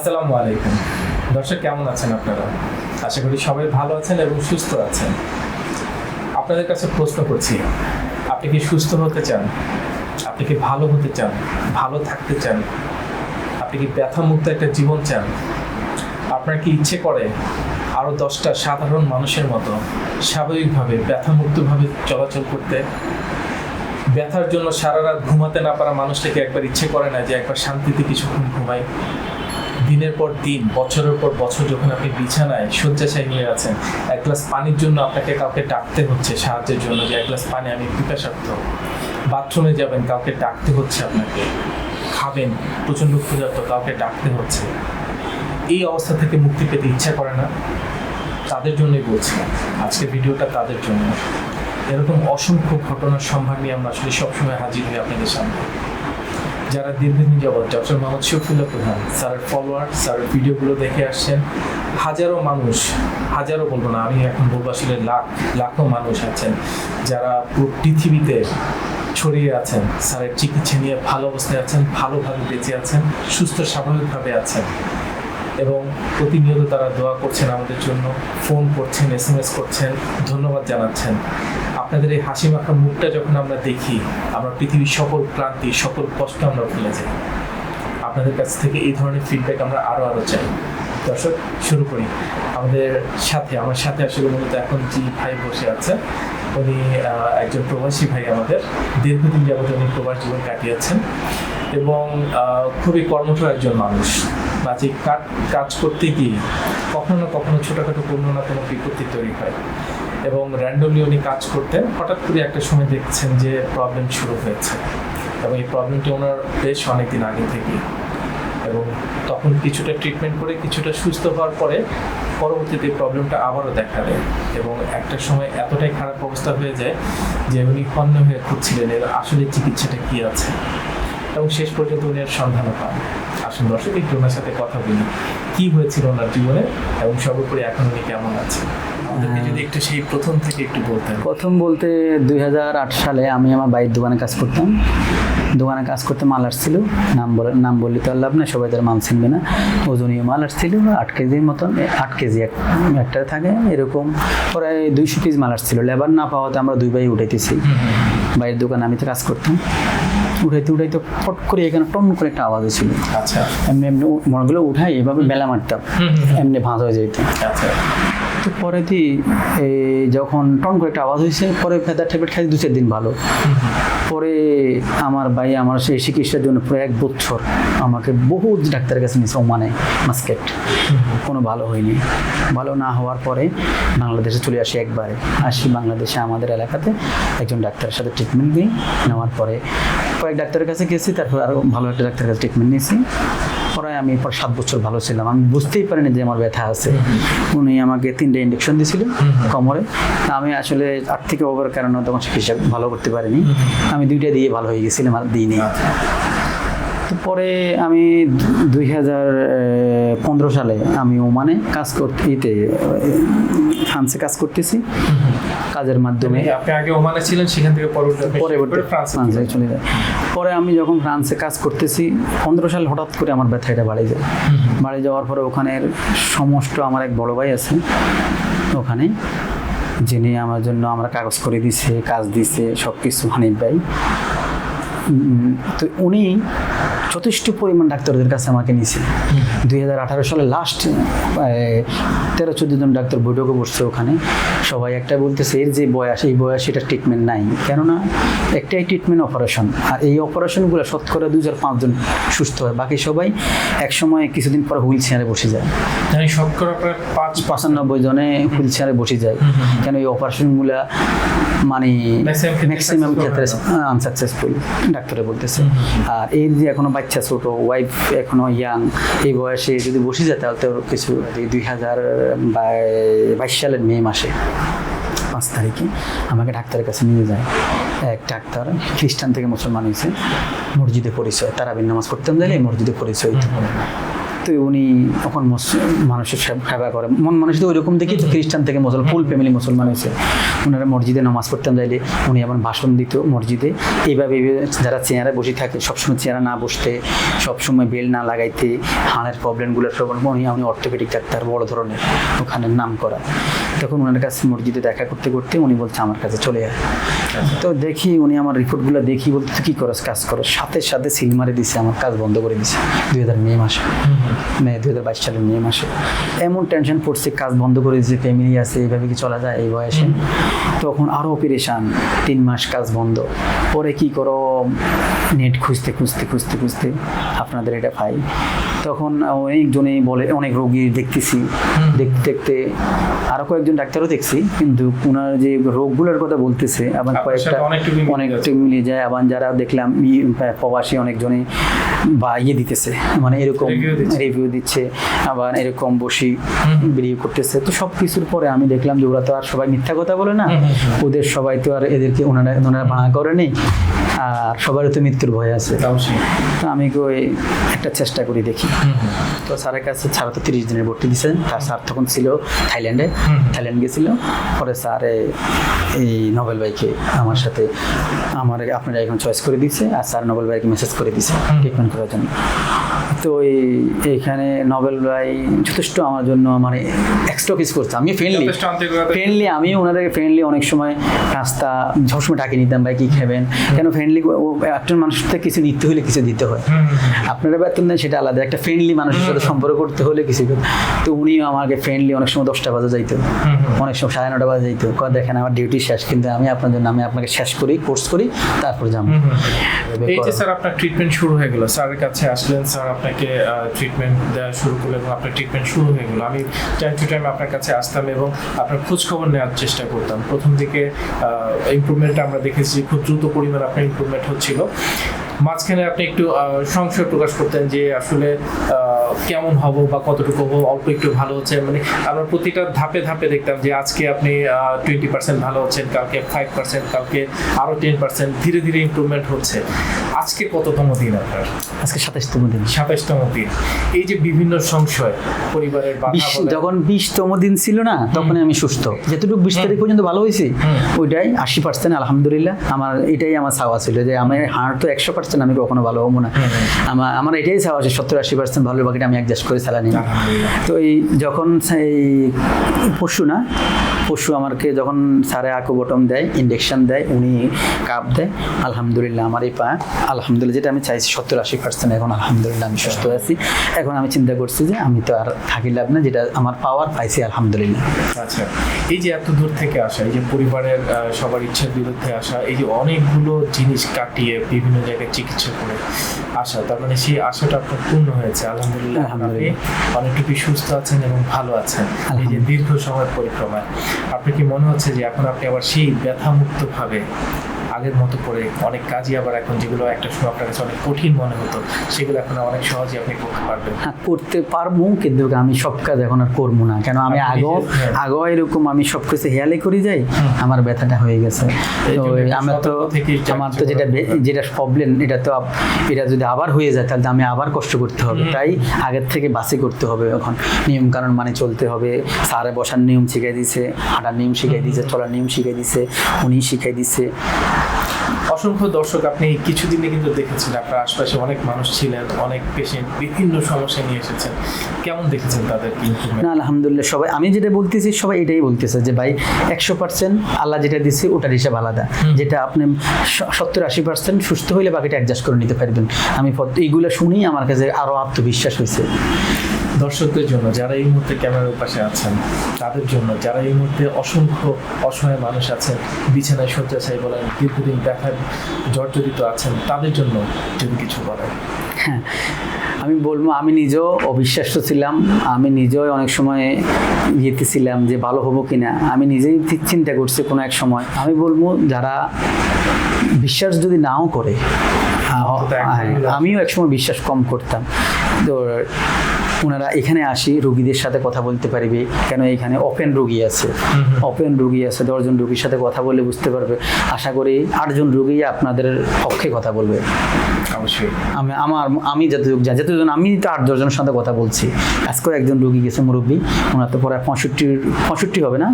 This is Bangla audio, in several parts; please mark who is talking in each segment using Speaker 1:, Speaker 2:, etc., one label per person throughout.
Speaker 1: আসসালামু আলাইকুম। দর্শক, কেমন আছেন আপনারা? আশা করি সবাই ভালো আছেন এবং সুস্থ আছেন। আপনাদের কাছে প্রশ্ন করছি, আপনি কি সুস্থ হতে চান? আপনি কি ভালো হতে চান? ভালো থাকতে চান? আপনি কি ব্যথামুক্ত একটা জীবন চান? আপনার কি ইচ্ছে করে আরও দশটা সাধারণ মানুষের মতো স্বাভাবিকভাবে ব্যথামুক্তভাবে চলাচল করতে? ব্যথার জন্য সারা রাত ঘুমাতে না পারা মানুষটাকে একবার ইচ্ছে করে না যে একবার শান্তিতে কিছুক্ষণ ঘুমাই? দিনের পর দিন, বছরের পর বছর যখন আপনি বিছানায় শয্যাশায়ী নিয়ে আছেন, এক গ্লাস পানির জন্য আপনাকে কাউকে ডাকতে হচ্ছে সাহায্যের জন্য যে এক গ্লাস পানি আমি পিপাসার্থ। বাথরুমে যাবেন, কাউকে ডাকতে হচ্ছে আপনাকে। খাবেন, প্রচণ্ড ক্ষুধার্ত, কাউকে ডাকতে হচ্ছে। এই অবস্থা থেকে মুক্তি পেতে ইচ্ছা করে না। তাদের জন্যই বলছি আজকে ভিডিওটা তাদের জন্য। এরকম অসংখ্য ঘটনার সম্ভার নিয়ে আমরা আসলে সবসময় হাজির হই আপনাদের সামনে। যারা দীর্ঘদিন যাবৎ ডক্টর মোহাম্মদ শফিউল্লাহ প্রধান, স্যারের ফলোয়ার স্যারের ভিডিওগুলো দেখে আসছেন, হাজারো মানুষ, হাজারো বলব না, আমি এখন বলব লাখ, লাখো মানুষ আছেন যারা পুরো পৃথিবীতে ছড়িয়ে আছেন, স্যারের চিকিৎসা নিয়ে ভালো অবস্থায় আছেন, ভালোভাবে বেঁচে আছেন, সুস্থ স্বাভাবিকভাবে আছেন এবং প্রতিনিয়ত তারা দোয়া করছেন আমাদের জন্য ফোন করছেন এস করছেন, ধন্যবাদ জানাচ্ছেন। আপনাদের এই হাসি মাখা মুখটা যখন আমরা দেখি, আমরা পৃথিবীর সকল ক্লান্তি, সকল কষ্ট আমরা ভুলে যাই। আপনাদের কাছ থেকে এই ধরনের ফিডব্যাক আমরা আরও আরও চাই। দর্শক, শুরু করি। আমাদের সাথে, আমার সাথে আসলে মূলত এখন যে ভাই বসে আছে, উনি একজন প্রবাসী ভাই আমাদের। দীর্ঘদিন যাবত উনি প্রবাস জীবন কাটিয়েছেন এবং খুবই কর্মঠ একজন মানুষ। বাজে কাজ কাজ করতে গিয়ে কখনো না কখনো ছোটোখাটো কোনো না কোনো বিপত্তি তৈরি হয়। এবং র্যান্ডমলি উনি কাজ করতেন, হঠাৎ করে একটা সময় দেখছেন যে প্রবলেম শুরু হয়েছে। এবং এই প্রবলেমটি ওনার বেশ অনেকদিন আগে থেকে। এবং তখন কিছুটা ট্রিটমেন্ট করে কিছুটা সুস্থ হওয়ার পরে পরবর্তীতে প্রবলেমটা আবারও দেখা দেয় এবং একটা সময় এতটাই খারাপ অবস্থা হয়ে যায় যে উনি হন্য হয়ে খুঁজছিলেন এর আসলে চিকিৎসাটা কি আছে। এবং শেষ পর্যন্ত উনি এর সন্ধানও পান। আসুন দর্শক, একটু ওনার সাথে কথা বলি। কি হয়েছিল ওনার জীবনে এবং সর্বোপরি এখন উনি কেমন আছেন? সেই প্রথম থেকে একটু বলতেন।
Speaker 2: প্রথম বলতে দুই হাজার আট সালে আমি আমার বাড়ির দোকানে কাজ করতাম। দোকানে কাজ করতে মাল আসছিল নাম বলে নাম বললে তো আর লাভ না সবাই তার মাল চিনবে না। ওজনীয় মাল আসছিল আট কেজির মতন আট কেজি এক একটা থাকে এরকম। প্রায় দুইশো পিস মাল আসছিল। লেবার না পাওয়াতে আমরা দুই ভাই উঠাইতেছি। বাইরের দোকানে আমি তো কাজ করতাম। উঠাইতে উঠাইতে ফট করে এখানে টন করে একটা আওয়াজ ছিল
Speaker 1: আচ্ছা।
Speaker 2: এমনি এমনি মনগুলো উঠাই এভাবে বেলা মারতাম। এমনি ভাঁজ হয়ে যেত
Speaker 1: আচ্ছা।
Speaker 2: তো পরে দি যখন টন করে একটা আওয়াজ হয়েছে, পরে ফেদার ট্যাবলেট খাই দু চার দিন ভালো। পরে আমার ভাই আমার সেই চিকিৎসার জন্য প্রায় এক বছর আমাকে বহু ডাক্তারের কাছে নিয়েছে ওমানে মাস্কেট। কোনো ভালো হয়নি। ভালো না হওয়ার পরে বাংলাদেশে চলে আসি একবারে। আসি বাংলাদেশে আমাদের এলাকাতে একজন ডাক্তারের সাথে ট্রিটমেন্ট নিই নেওয়ার পরে কয়েক ডাক্তারের কাছে গেছি, তারপর আরও ভালো একটা ডাক্তারের কাছে ট্রিটমেন্ট নিয়েছি। পরে আমি পর সাত বছর ভালো ছিলাম। আমি বুঝতেই পারিনি যে আমার ব্যথা আছে। উনি আমাকে তিনটে ইঞ্জেকশন দিয়েছিল কোমরে। আমি আসলে আর্থিক অভাবের কারণে তখন চিকিৎসা ভালো করতে পারিনি। আমি দুইটা দিয়ে ভালো হয়ে গেছিলাম আর দিইনি। পরে আমি দুই হাজার পনেরো সালে আমি ওমানে কাজ করতে ইতে ফ্রান্সে কাজ করতেছি। কাজের মাধ্যমে।
Speaker 1: আপনি আগে ওমানে ছিলেন সেখান থেকে পরবর্তী ফ্রান্সে
Speaker 2: চলে যায় পরে আমি যখন ফ্রান্সে কাজ করতেছি পনেরো সাল হঠাৎ করে আমার ব্যথা এটা বাড়ি যায়। বাড়ি যাওয়ার পরে ওখানের সমস্ত আমার এক বড় ভাই আছে ওখানে যিনি আমার জন্য আমরা কাগজ করে দিছে কাজ দিছে সব কিছু হানিফ ভাই। তো উনি যথেষ্ট পরিমাণ ডাক্তারদের কাছে আমাকে নিয়েছে। দুই হাজার আঠারো সালে লাস্ট তেরো চোদ্দ জন ডাক্তার বৈঠকে বসছে ওখানে। সবাই একটা বলতেছে এর যে বয়স এই বয়স এটা ট্রিটমেন্ট নাই। কেননা একটাই ট্রিটমেন্ট অপারেশন আর এই অপারেশনগুলো শতকরা দুই হাজার পাঁচজন সুস্থ হয়। বাকি সবাই এক সময় কিছুদিন পর হুইল চেয়ারে বসে যায়।
Speaker 1: শতকরা প্রায় পাঁচ
Speaker 2: পঁচানব্বই জনে হুইল চেয়ারে বসে যায়। কেন এই অপারেশনগুলো মানে ম্যাক্সিমাম ক্ষেত্রে। আনসাকসেসফুল ডাক্তারে বলতেছে। আর এই যে এখনও বাচ্চা ছোট ওয়াইফ এখনও ইয়াং এই বয়সে যদি বসে যায় তাহলে তো কিছু দুই হাজার বাইশ সালের মে মাসে, পাঁচ তারিখে আমাকে ডাক্তারের কাছে নিয়ে যায় এক ডাক্তার খ্রিস্টান থেকে মুসলমান হয়েছে, মসজিদে পরিচয়, তারাবির নামাজ পড়তাম জানি, মসজিদে পরিচয়। তো উনি তখন মানুষের সেব- করে। মন মানুষ তো ওইরকম দেখি খ্রিস্টান থেকে মুসলমান ফুল ফ্যামিলি মুসলমান হয়েছে। ওনারা মসজিদে নামাজ পড়তাম যাইলে উনি এমন ভাষণ দিত মসজিদে। এইভাবে এইভাবে যারা চেয়ারে বসে থাকে, সবসময় চেয়ারা না বসতে, সবসময় বেল না লাগাইতে, হাড়ের প্রবলেমগুলো সব উনি উনি অর্থোপেডিক ডাক্তার, বড় ধরনের ওখানে নাম করা তখন ওনার কাছে মসজিদে দেখা করতে করতে উনি বলছে, আমার কাছে চলে আয়। তো দেখি উনি আমার রিপোর্টগুলো দেখি বলতে তুই কী করস? কাজ করো সাথে সাথে সিল মারে দিছে, আমার কাজ বন্ধ করে দিছে, দুই হাজার মে মাসে। মে, দুই হাজার বাইশ সালের মে মাসে। এমন টেনশন পড়ছে, কাজ বন্ধ করে দিয়েছে ফ্যামিলি আছে, এইভাবে কি চলা যায় এই বয়সে? তখন আরও অপারেশান তিন মাস কাজ বন্ধ। পরে কি করো? নেট খুঁজতে খুঁজতে খুঁজতে খুঁজতে, আপনাদের এটা পাই। তখন অনেকজনেই বলে অনেক রোগী দেখতেছি। দেখতে দেখতে আরও কয়েকজন ডাক্তারও দেখছি কিন্তু ওনার যে রোগগুলোর কথা বলতেছে আবার কয়েকটা অনেকটা মিলে যায়। আবার যারা দেখলাম প্রবাসী অনেকজনে বা ইয়ে দিতেছে মানে এরকম রিভিউ দিচ্ছে। আবার এরকম বসি বিলিভ করতেছে। তো সব কিছুর পরে আমি দেখলাম যে ওরা তো আর সবাই মিথ্যা কথা বলে না। ওদের সবাই তো আর এদেরকে ওনারা ওনারা ভাড়া করেনি। আর সবারই তো মৃত্যুর ভয় আছে। তো আমি কই একটা চেষ্টা করি দেখি। তো স্যারের কাছে স্যার তো তিরিশ দিনের ভর্তি দিয়েছেন। তার স্যার তখন ছিল থাইল্যান্ডে। থাইল্যান্ড গেছিল। পরে স্যার এই নোবেল ভাইকে আমার সাথে আমার আপনারা এখন চয়েস করে দিয়েছে আর স্যার নোবেল ভাইকে মেসেজ করে দিয়েছে ট্রিটমেন্ট করার জন্য। তো এই এইখানে নোবেল ভাই যথেষ্ট আমার জন্য মানে এক্সট্রা কিছু করছে। আমি ফ্রেন্ডলি ফ্রেন্ডলি আমি ওনাদেরকে ফ্রেন্ডলি অনেক সময় রাস্তা সবসময় ডাকি নিতাম ভাই কি খাবেন? কেন ফ্রেন্ডলি একজন মানুষের থেকে কিছু নিতে হলে কিছু দিতে হয়। আপনারা বেতন দেন সেটা আলাদা। একটা ফ্রেন্ডলি মানুষের সাথে সম্পর্ক করতে হলে কিছু তো উনিও আমাকে ফ্রেন্ডলি অনেক সময় দশটা বাজে যাইতো। অনেক সময় সাড়ে নটা বাজে যাইতো। দেখেন আমার ডিউটি শেষ কিন্তু আমি আপনার জন্য আমি আপনাকে শেষ করি কোর্স করি তারপর যাব।
Speaker 1: এই যে স্যার আপনার ট্রিটমেন্ট শুরু হয়ে গেল। স্যারের কাছে আসলেন স্যার আপনাকে ট্রিটমেন্ট দেওয়া শুরু করল এবং আপনার ট্রিটমেন্ট শুরু হয়ে গেলো। আমি টাইম টু টাইম আপনার কাছে আসতাম এবং আপনার খোঁজখবর নেওয়ার চেষ্টা করতাম। প্রথম দিকে ইমপ্রুভমেন্ট আমরা দেখেছি খুব দ্রুত পরিমাণ আপনার ইম্প্রুভমেন্ট হচ্ছিল। মাঝখানে আপনি একটু সংশয় প্রকাশ করতেন যে আসলে কেমন হব বা কতটুকু হব অল্প একটু ভালো হচ্ছে? মানে আমরা প্রতিটা ধাপে ধাপে দেখতাম যে আজকে আপনি টোয়েন্টি পার্সেন্ট ভালো হচ্ছেন কালকে ফাইভ পার্সেন্ট কালকে আরও টেন পার্সেন্ট ধীরে ধীরে ইমপ্রুভমেন্ট হচ্ছে। আজকে কততম দিন আপনার?
Speaker 2: আজকে সাতাশতম দিন।
Speaker 1: সাতাশতম দিন। এই যে বিভিন্ন সংশয় পরিবারের
Speaker 2: যখন বিশতম দিন ছিল না তখন আমি সুস্থ। যেটুকু বিশ তারিখ পর্যন্ত ভালো হয়েছি ওইটাই আশি পার্সেন্ট আলহামদুলিল্লাহ। আমার এটাই আমার চাওয়া ছিল যে আমার হাড় তো একশো পার্সেন্ট আমি কখনো ভালো হব না। আমার আমার এটাই চাওয়া আছে সত্তর আশি পার্সেন্ট ভালো আমি অ্যাডজাস্ট করে
Speaker 1: চালানি
Speaker 2: তো এই যখন এই পশু না পশু আমাকে যখন সারে আকু বটম দেয় ইঞ্জেকশন দেয় উনি কাপ দেয় আলহামদুলিল্লাহ আমার এই পা। আলহামদুলিল্লাহ যেটা আমি চাইছি সত্তর আশি পার্সেন্ট এখন আলহামদুলিল্লাহ আমি সুস্থ আছি। এখন আমি চিন্তা করছি যে আমি তো আর থাকি লাভ না যেটা আমার পাওয়ার পাইছি আলহামদুলিল্লাহ।
Speaker 1: আচ্ছা এই যে এত দূর থেকে আসা এই যে পরিবারের সবার ইচ্ছার বিরুদ্ধে আসা এই যে অনেকগুলো জিনিস কাটিয়ে বিভিন্ন জায়গায় চিকিৎসা করে আসা তার মানে সেই আশাটা আপনার পূর্ণ হয়েছে আলহামদুলিল্লাহ। আপনি
Speaker 2: আলহামদুলিল্লাহ।
Speaker 1: অনেকটুকু সুস্থ আছেন এবং ভালো আছেন। এই যে। দীর্ঘ সময় পরিক্রমায়। আপনি কি মনে হচ্ছে যে এখন আপনি আবার সেই ব্যথামুক্ত ভাবে আগের মতো করে অনেক কাজই আবার এখন যেগুলো একটা সময় আপনার কাছে অনেক কঠিন মনে হতো সেগুলো এখন অনেক সহজে আপনি করতে পারবেন।
Speaker 2: হ্যাঁ করতে পারব কিন্তু আমি সব কাজ এখন আর করব না। কেন আমি আগেও
Speaker 1: হ্যাঁ।
Speaker 2: আগেও এরকম আমি সব কিছু হেয়ালে করে যাই আমার ব্যথাটা হয়ে গেছে। তো আমার তো আমার তো যেটা। যেটা প্রবলেম এটা তো এটা যদি আবার হয়ে যায় তাহলে আমি আবার কষ্ট করতে হবে। তাই আগের থেকে বাসি করতে হবে এখন। নিয়ম কানুন মানে চলতে হবে। সারে বসার নিয়ম শিখাই দিছে হাঁটার নিয়ম শিখাই দিছে চলার নিয়ম শিখাই দিছে উনি শিখাই দিছে।
Speaker 1: অসংখ্য দর্শক আপনি কিছুদিনে কিন্তু দেখেছেন আপনার আশপাশে অনেক মানুষ ছিলেন অনেক পেশেন্ট বিভিন্ন সমস্যা নিয়ে এসেছেন। কেমন দেখেছেন তাদের
Speaker 2: না আলহামদুলিল্লাহ সবাই আমি যেটা বলতেছি সবাই এটাই বলতেছে যে ভাই একশো পার্সেন্ট আল্লাহ যেটা দিচ্ছে ওটার হিসাব আলাদা। যেটা আপনি সত্তর আশি পার্সেন্ট সুস্থ হইলে বাকিটা অ্যাডজাস্ট করে নিতে পারবেন। আমি এইগুলো শুনেই আমার কাছে আরও আত্মবিশ্বাস হয়েছে
Speaker 1: দর্শকদের জন্য যারা এই মুহূর্তে ক্যামেরার পাশে আছেন তাদের জন্য যারা এই মুহূর্তে অসংখ্য অসহায় মানুষ আছেন বিছানায় শয্যাশায়ী বলেন দীর্ঘদিন দেখার জর্জরিত আছেন তাদের জন্য যদি কিছু বলেন।
Speaker 2: হ্যাঁ আমি বলব আমি নিজেও অবিশ্বাস্য ছিলাম। আমি নিজেও অনেক সময় ইয়েতে ছিলাম যে ভালো হব কিনা। আমি নিজেই ঠিক চিন্তা করছি কোনো এক সময়। আমি বলব যারা বিশ্বাস যদি নাও করে হ্যাঁ। আমিও একসময় বিশ্বাস কম করতাম। তো ওনারা এখানে আসে রুগীদের সাথে কথা বলতে পারবে কেন এখানে ওপেন রুগী আছে। ওপেন রুগী আছে দশজন রুগীর সাথে কথা বলে বুঝতে পারবে। আশা করি আটজন রুগী আপনাদের পক্ষে কথা বলবে।
Speaker 1: অবশ্যই।
Speaker 2: আমি আমার আমি যতটুকু জানি যতজন আমি তো আট দশজনের সাথে কথা বলছি। আজকেও একজন রুগী গেছে মুরব্বী ওনার তো পরে পঁয়ষট্টি পঁয়ষট্টি হবে না?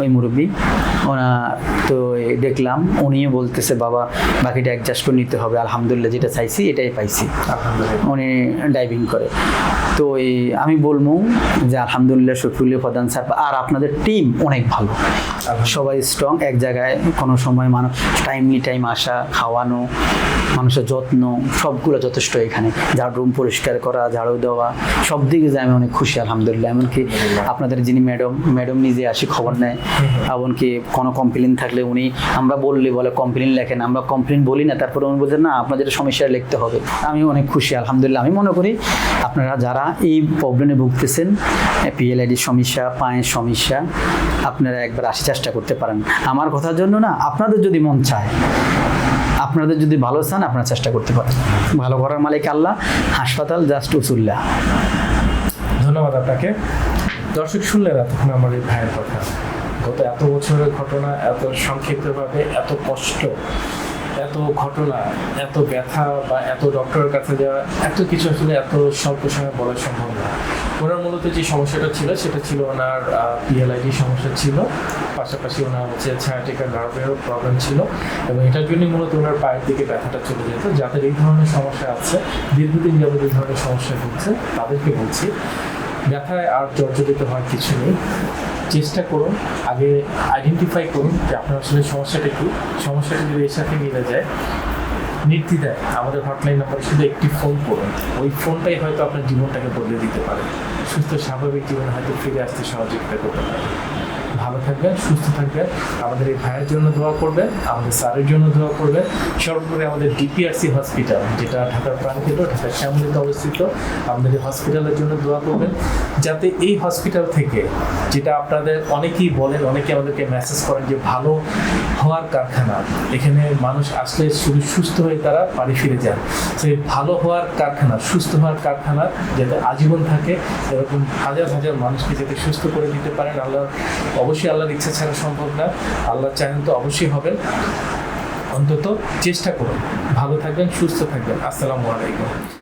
Speaker 2: ওই মুরব্বী ওনা তো দেখলাম উনিও বলতেছে বাবা বাকিটা অ্যাডজাস্ট করে নিতে হবে। আলহামদুলিল্লাহ যেটা চাইছি এটাই পাইছি। উনি ডাইভিং করে। তো এই আমি বলব যে আলহামদুলিল্লাহ শফিউল্লাহ প্রধান স্যার আর আপনাদের টিম অনেক ভালো। সবাই স্ট্রং এক জায়গায় কোনো সময় মানুষ টাইমলি টাইম আসা খাওয়ানো মানুষের যত্ন সবগুলো যথেষ্ট এখানে। ঝাড়ু রুম পরিষ্কার করা, ঝাড়ু দেওয়া, সব দিকে যে আমি অনেক খুশি, আলহামদুলিল্লাহ। এমনকি আপনাদের যিনি ম্যাডাম ম্যাডাম নিজে আসি খবর নেয়, এমনকি কোনো কমপ্লেন থাকলে উনি আমরা বললে বলে কমপ্লেন লেখেন, আমরা কমপ্লেন বলি না, তারপরে উনি বলছেন না, আপনাদের সমস্যা লিখতে হবে। আমি অনেক খুশি, আলহামদুলিল্লাহ। আমি মনে করি আপনারা যারা এই প্রবলেমে ভুগতেছেন পিএলআইডির সমস্যা, পায়ের সমস্যা, আপনারা একবার আসি চেষ্টা করতে পারেন। আমার কথার জন্য না, আপনাদের যদি মন চায় আপনাদের যদি ভালো চান, আপনারা চেষ্টা করতে পারেন। ভালো করার মালিক আল্লাহ, হাসপাতাল জাস্ট উসুল্লাহ।
Speaker 1: ধন্যবাদ আপনাকে। দর্শক, শুনলেন এতক্ষণ আমার এই ভাইয়ের কথা। গত এত বছরের ঘটনা, এত সংক্ষিপ্তভাবে, এত কষ্ট এত ঘটনা, এত ব্যথা বা এত ডক্টরের কাছে যাওয়া, এত কিছু আসলে এত স্বল্প সময় বলা সম্ভব না। ওনার মূলত যে সমস্যাটা ছিল, সেটা ছিল ওনার পিএলআইডি সমস্যা ছিল। পাশাপাশি ওনার হচ্ছে ছায়াটিকা গার্ভেরও প্রবলেম ছিল এবং এটার জন্যই মূলত ওনার পায়ের দিকে ব্যথাটা চলে যেত। যাদের এই ধরনের সমস্যা আছে, দীর্ঘদিন যাবত এই ধরনের সমস্যা হচ্ছে, তাদেরকে বলছি, ব্যথায় আর জর্জরিত হওয়ার কিছু নেই। চেষ্টা করুন, আগে আইডেন্টিফাই করুন যে আপনার আসলে সমস্যাটা কি। সমস্যাটা যদি এর সাথে মিলে যায়, নির্দ্বিধায় আমাদের হটলাইন নাম্বারে শুধু একটি ফোন করুন। ওই ফোনটাই হয়তো আপনার জীবনটাকে বদলে দিতে পারে। সুস্থ, স্বাভাবিক জীবনে হয়তো ফিরে আসতে সহযোগিতা করতে পারে। ভালো থাকবেন, সুস্থ থাকবেন। আমাদের এই ভাইয়ের জন্য দোয়া করবেন, আমাদের স্যারের জন্য দোয়া করবেন। সর্বোপরি আমাদের ডিপিআরসি হসপিটাল, যেটা ঢাকার প্রাণকেন্দ্র, ঢাকার শ্যামলিতে অবস্থিত, আমাদের এই হসপিটালের জন্য দোয়া করবেন। যাতে এই হসপিটাল থেকে, যেটা আপনাদের অনেকেই বলেন, অনেকে আমাদেরকে মেসেজ করেন যে ভালো হওয়ার কারখানা, এখানে মানুষ আসলে শুধু সুস্থ হয়ে তারা বাড়ি ফিরে যান। সেই ভালো হওয়ার কারখানা, সুস্থ হওয়ার কারখানা যাতে আজীবন থাকে, এরকম হাজার হাজার মানুষকে যাতে সুস্থ করে দিতে পারেন, আল্লাহ অবশ্যই আল্লাহর ইচ্ছা ছাড়া সম্ভব না। আল্লাহ চাহেন তো অবশ্যই হবে। অন্তত চেষ্টা করুন। ভালো থাকবেন, সুস্থ থাকবেন। আসসালামু আলাইকুম।